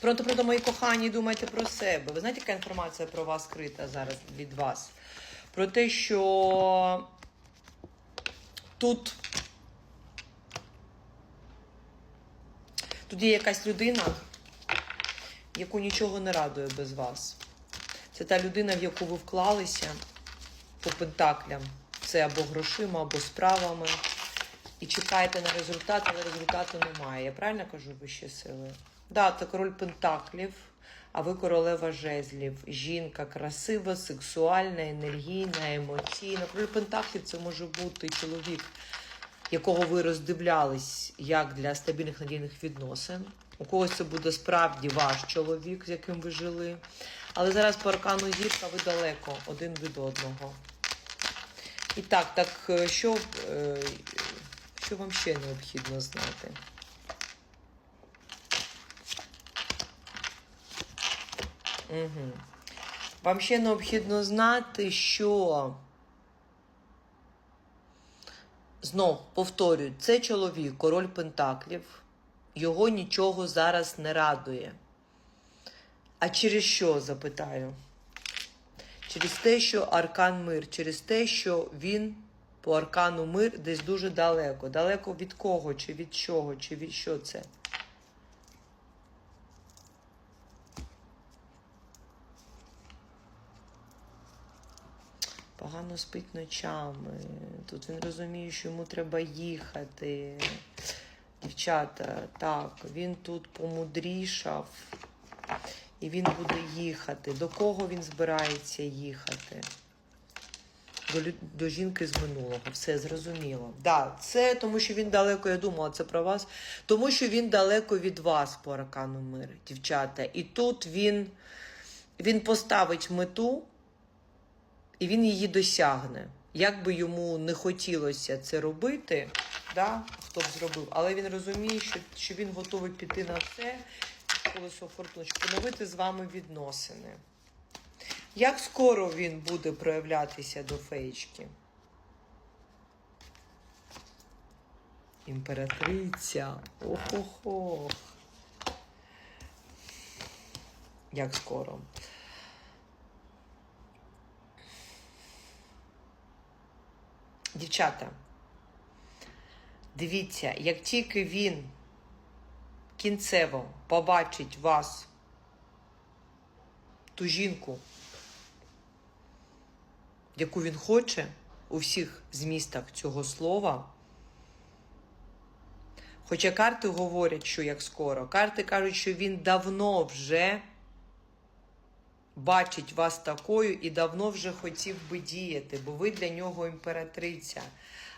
Пронто, пронто, мої кохані, думайте про себе. Ви знаєте, яка інформація про вас скрита зараз від вас? Про те, що тут, тут є якась людина, яку нічого не радує без вас. Це та людина, в яку ви вклалися по пентаклям. Це або грошима, або справами. І чекаєте на результат, але результату немає. Я правильно кажу вищі сили? Да, це король пентаклів, а ви королева жезлів. Жінка красива, сексуальна, енергійна, емоційна. Король пентаклів це може бути чоловік, якого ви роздивлялись як для стабільних надійних відносин. У когось це буде справді ваш чоловік, з яким ви жили. Але зараз по аркану зірка ви далеко один від одного. І так, так е, що, е, що вам ще необхідно знати? Угу. Вам ще необхідно знати, що знов повторюю, це чоловік, король Пентаклів, його нічого зараз не радує. А через що запитаю? Через те, що аркан мир, через те, що він по аркану мир десь дуже далеко. Далеко від кого, чи від чого, чи від що це? Погано спить ночами. Тут він розуміє, що йому треба їхати. Дівчата, так, він тут помудрішав. І він буде їхати. До кого він збирається їхати? До, до жінки з минулого. Все зрозуміло. Да, це тому, що він далеко, я думала, це про вас. Тому що він далеко від вас по аркану мир, дівчата. І тут він, він поставить мету, і він її досягне. Як би йому не хотілося це робити, да, хто б зробив, але він розуміє, що, що він готовий піти на це, колесо фортуни, щоб поновити з вами відносини. Як скоро він буде проявлятися до феєчки? Імператриця. Ох-ох-ох. Як скоро? Дівчата, дивіться, як тільки він кінцево побачить вас, ту жінку, яку він хоче у всіх змістах цього слова. Хоча карти говорять, що як скоро, карти кажуть, що він давно вже бачить вас такою і давно вже хотів би діяти, бо ви для нього імператриця.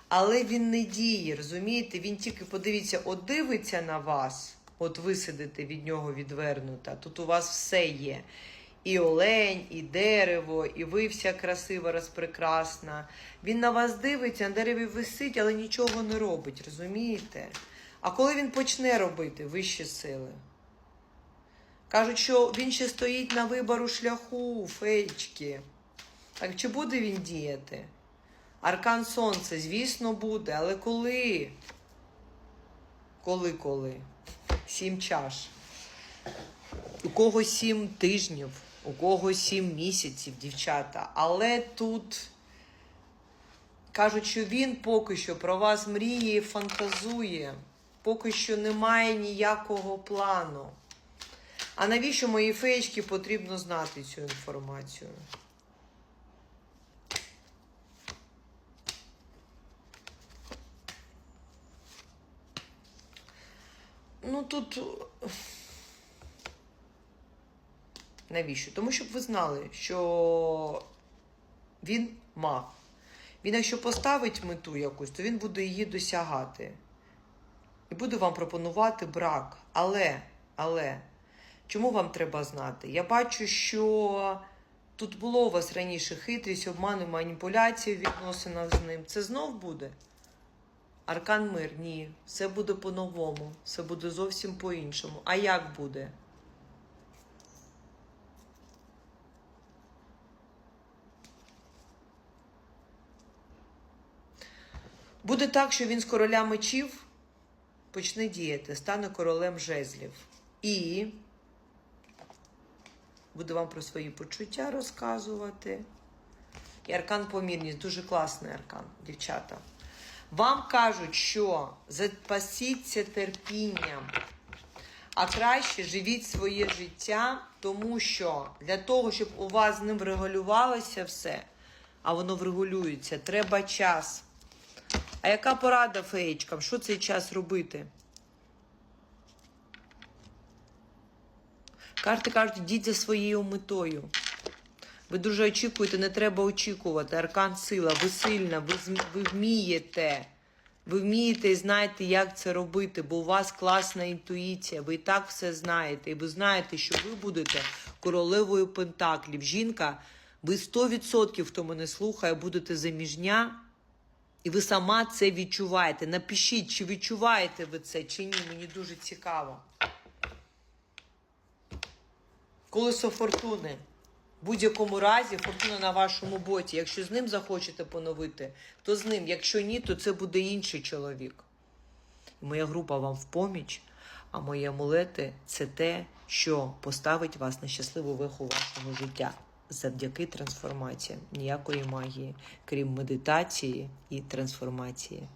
Але він не діє, розумієте? Він тільки подивіться, от дивиться на вас, от ви сидите від нього відвернута. Тут у вас все є. І олень, і дерево, і ви вся красива, розпрекрасна. Він на вас дивиться, на дереві висить, але нічого не робить, розумієте? А коли він почне робити вищі сили? Кажуть, що він ще стоїть на вибору шляху, феєчки. Так чи буде він діяти? Аркан Сонце, звісно, буде, але коли? Коли, коли? Сім чаш. У кого сім тижнів, у кого сім місяців, дівчата. Але тут кажуть, що він поки що про вас мріє і фантазує. Поки що немає ніякого плану. А навіщо моїй феєчки потрібно знати цю інформацію? Ну тут. Навіщо? Тому щоб ви знали, що він маг. Він, якщо поставить мету якусь, то він буде її досягати. І буде вам пропонувати брак. Але, але, чому вам треба знати? Я бачу, що тут було у вас раніше хитрість, обман і маніпуляції в відносинах з ним. Це знов буде? Аркан мир, ні. Все буде по-новому. Все буде зовсім по-іншому. А як буде? Буде так, що він з короля мечів почне діяти, стане королем жезлів. І буде вам про свої почуття розказувати. І аркан помірність дуже класний аркан, дівчата. Вам кажуть, що запасіться терпінням, а краще живіть своє життя, тому що для того, щоб у вас з ним регулювалося все, а воно врегулюється, треба час. А яка порада феєчкам? Що цей час робити? Карти кажуть, йдіть за своєю метою. Ви дуже очікуєте, не треба очікувати. Аркан сила, ви сильна, ви, ви вмієте. Ви вмієте і знаєте, як це робити, бо у вас класна інтуїція, ви і так все знаєте. І ви знаєте, що ви будете королевою Пентаклів. Жінка, ви 100%, хто мене слухає, будете заміжня, і ви сама це відчуваєте. Напишіть, чи відчуваєте ви це, чи ні. Мені дуже цікаво. Колесо фортуни. В будь-якому разі фортуна на вашому боці. Якщо з ним захочете поновити, то з ним. Якщо ні, то це буде інший чоловік. Моя група вам в поміч, а мої амулети це те, що поставить вас на щасливу виху вашого життя завдяки трансформаціям. Ніякої магії, крім медитації і трансформації.